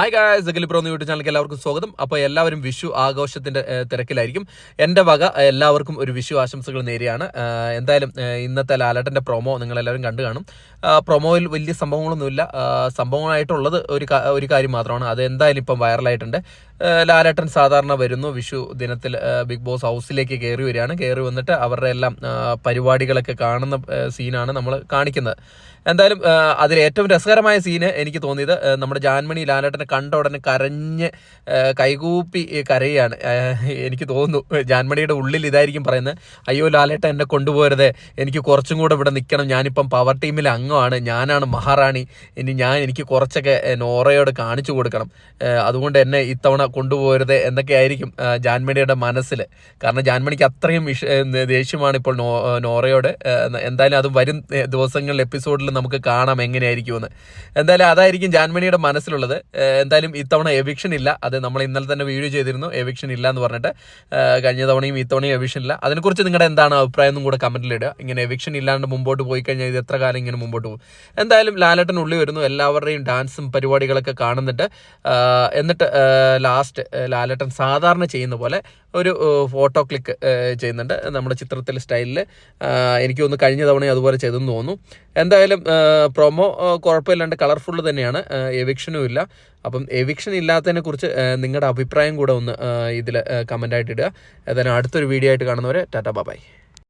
Hi guys Akhil pro YouTube ചാനലിലേക്ക് എല്ലാവർക്കും സ്വാഗതം. അപ്പോൾ എല്ലാവരും വിഷു ആഘോഷത്തിന്റെ തിരക്കിലായിരിക്കും. എന്റെ വക എല്ലാവർക്കും ഒരു വിഷു ആശംസകൾ നേരെയാണ്. എന്തായാലും ഇന്നത്തെ ലാലേട്ടന്റെ പ്രൊമോ നിങ്ങളെല്ലാവരും കണ്ടു കാണും. പ്രൊമോയിൽ വലിയ സംഭവങ്ങളൊന്നുമില്ല. സംഭവമായിട്ടുള്ളത് ഒരു ഒരു കാര്യം മാത്രമാണ്. അത് എന്തായാലും ഇപ്പം വൈറലായിട്ടുണ്ട് ലാലേട്ടൻ സാധാരണ വരുന്നു. വിഷു ദിനത്തിൽ ബിഗ് ബോസ് ഹൗസിലേക്ക് കയറി വരികയാണ്. കയറി വന്നിട്ട് അവരുടെ എല്ലാം പരിപാടികളൊക്കെ കാണുന്ന സീനാണ് നമ്മൾ കാണിക്കുന്നത്. എന്തായാലും അതിൽ ഏറ്റവും രസകരമായ സീന് എനിക്ക് തോന്നിയത് നമ്മുടെ ജാൻമണി ലാലേട്ടനെ കണ്ട ഉടനെ കരഞ്ഞ് കൈകൂപ്പി കരയാണ് എനിക്ക് തോന്നുന്നു ജാൻമണിയുടെ ഉള്ളിൽ ഇതായിരിക്കും പറയുന്നത് അയ്യോ ലാലേട്ടൻ എന്നെ കൊണ്ടുപോകരുത്. എനിക്ക് കുറച്ചും കൂടെ ഇവിടെ നിൽക്കണം. ഞാനിപ്പം പവർ ടീമിലെ അംഗമാണ്. ഞാനാണ് മഹാറാണി. ഇനി ഞാൻ എനിക്ക് കുറച്ചൊക്കെ നോറയോട് കാണിച്ചു കൊടുക്കണം. അതുകൊണ്ട് എന്നെ ഇത്തവണ കൊണ്ടുപോകരുത് എന്നൊക്കെ ആയിരിക്കും ജാൻമണിയുടെ മനസ്സിൽ കാരണം ജാൻമണിക്ക് അത്രയും വിഷ ദേഷ്യമാണ് ഇപ്പോൾ നോ നോറയോട്. എന്തായാലും അത് വരും ദിവസങ്ങളിൽ എപ്പിസോഡിൽ നമുക്ക് കാണാം എങ്ങനെയായിരിക്കും എന്ന് എന്തായാലും അതായിരിക്കും ജാൻമണിയുടെ മനസ്സിലുള്ളത്. എന്തായാലും ഇത്തവണ എവിക്ഷൻ ഇല്ല. അത് നമ്മൾ ഇന്നലെ തന്നെ വീഡിയോ ചെയ്തിരുന്നു. എവിക്ഷൻ ഇല്ല എന്ന് പറഞ്ഞിട്ട് കഴിഞ്ഞ തവണയും ഇത്തവണയും എവിക്ഷൻ ഇല്ല. അതിനെക്കുറിച്ച് നിങ്ങളുടെ എന്താണ് അഭിപ്രായം എന്നും കൂടെ കമന്റിൽ ഇടുക. ഇങ്ങനെ എവിക്ഷൻ ഇല്ലാണ്ട് മുമ്പോട്ട് പോയി കഴിഞ്ഞാൽ ഇത് എത്ര കാലം ഇങ്ങനെ മുമ്പോട്ട് പോകും? എന്തായാലും ലാലേട്ടൻ ഉള്ളി വരുന്നു. എല്ലാവരുടെയും ഡാൻസും പരിപാടികളൊക്കെ കാണുന്നുണ്ട്. എന്നിട്ട് എന്നിട്ട് ലാസ്റ്റ് ലാലേട്ടൻ സാധാരണ ചെയ്യുന്ന പോലെ ഒരു ഫോട്ടോ ക്ലിക്ക് ചെയ്യുന്നുണ്ട്. നമ്മുടെ ചിത്രത്തിൽ സ്റ്റൈലിൽ എനിക്ക് തോന്നുന്നു കഴിഞ്ഞ തവണ അതുപോലെ ചെയ്തെന്ന് തോന്നുന്നു. എന്തായാലും പ്രൊമോ കുഴപ്പമില്ലാണ്ട് കളർഫുൾ തന്നെയാണ്. എവിക്ഷനും ഇല്ല. അപ്പം എവിക്ഷൻ ഇല്ലാത്തതിനെ കുറിച്ച് നിങ്ങളുടെ അഭിപ്രായം കൂടെ ഒന്ന് ഇതിൽ കമന്റായിട്ട് ഇടുക. ഏതായാലും അടുത്തൊരു വീഡിയോ ആയിട്ട് കാണുന്നവരെ ടാറ്റ ബൈ